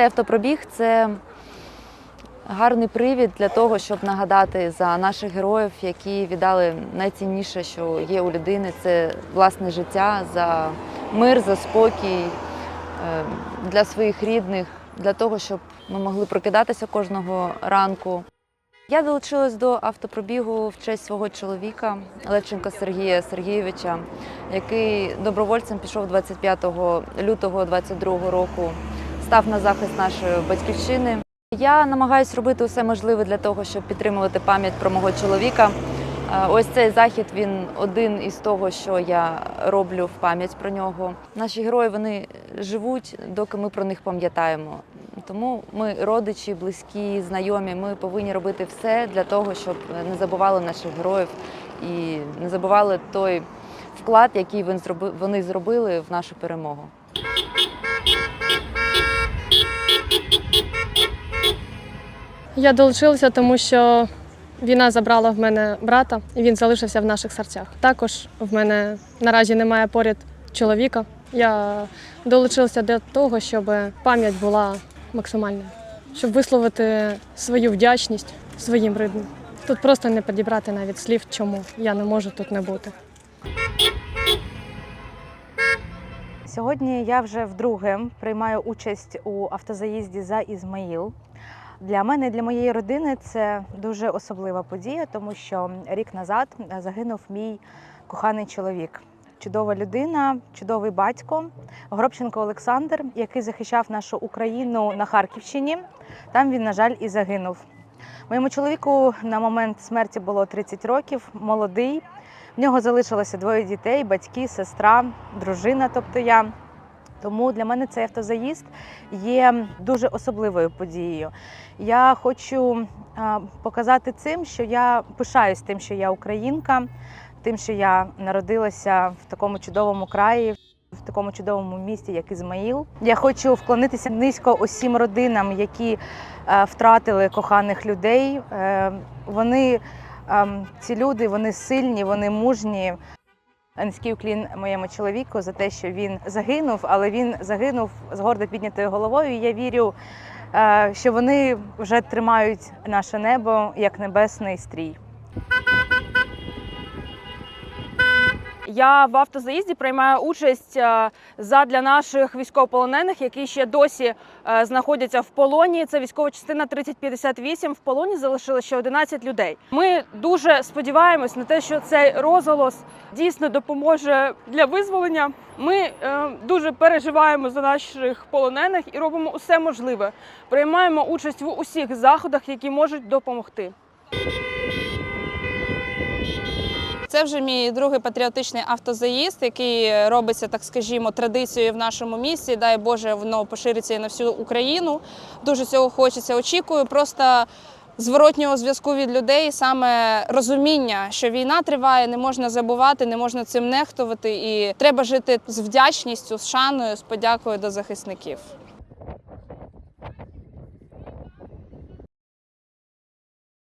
Цей автопробіг це гарний привід для того, щоб нагадати за наших героїв, які віддали найцінніше, що є у людини, це власне життя за мир, за спокій е, для своїх рідних, для того, щоб ми могли прокидатися кожного ранку. Я долучилась до автопробігу в честь свого чоловіка Левченка Сергія Сергійовича, який добровольцем пішов 25 лютого 22 року, став на захист нашої батьківщини. Я намагаюся робити усе можливе для того, щоб підтримувати пам'ять про мого чоловіка. Е, Ось цей захід він один із того, що я роблю в пам'ять про нього. Наші герої вони живуть, доки ми про них пам'ятаємо. Тому ми, родичі, близькі, знайомі, ми повинні робити все для того, щоб не забували наших героїв і не забували той вклад, який вони зробили в нашу перемогу. Я долучилася, тому що війна забрала в мене брата, і він залишився в наших серцях. Також в мене наразі немає поряд чоловіка. Я долучилася до того, щоб пам'ять була максимальною, щоб висловити свою вдячність своїм рідним. Тут просто не підібрати навіть слів, чому я не можу тут не бути. Сьогодні я вже вдруге приймаю участь у автозаїзді за Ізмаїл. Для мене і для моєї родини це дуже особлива подія, тому що рік назад загинув мій коханий чоловік. Чудова людина, чудовий батько Горобченко Олександр, який захищав нашу Україну на Харківщині. Там він, на жаль, і загинув. Моєму чоловіку на момент смерті було 30 років, молодий. В нього залишилося двоє дітей, батьки, сестра, дружина, тобто я. Тому для мене цей автозаїзд є дуже особливою подією. Я хочу показати цим, що я пишаюсь тим, що я українка, тим, що я народилася в такому чудовому краї, в такому чудовому місті, як Ізмаїл. Я хочу вклонитися низько усім родинам, які е, втратили коханих людей. Е, вони ем, ці люди, вони сильні, вони мужні. Низький уклін моєму чоловіку за те, що він загинув, але він загинув з гордо піднятою головою. Я вірю, е, що вони вже тримають наше небо як небесний стрій. Я в автозаїзді приймаю участь е, задля наших військовополонених, які ще досі е, знаходяться в полоні. Це військова частина 3058. В полоні залишилося ще 11 людей. Ми дуже сподіваємось на те, що цей розголос дійсно допоможе для визволення. Ми е, дуже переживаємо за наших полонених і робимо усе можливе. Приймаємо участь в усіх заходах, які можуть допомогти. Це вже мій другий патріотичний автозаїзд, який робиться, так скажімо, традицією в нашому місті. Дай Боже, воно пошириться і на всю Україну. Дуже цього хочеться. Очікую просто зворотнього зв'язку від людей, саме розуміння, що війна триває, не можна забувати, не можна цим нехтувати, і треба жити з вдячністю, з шаною, з подякою до захисників.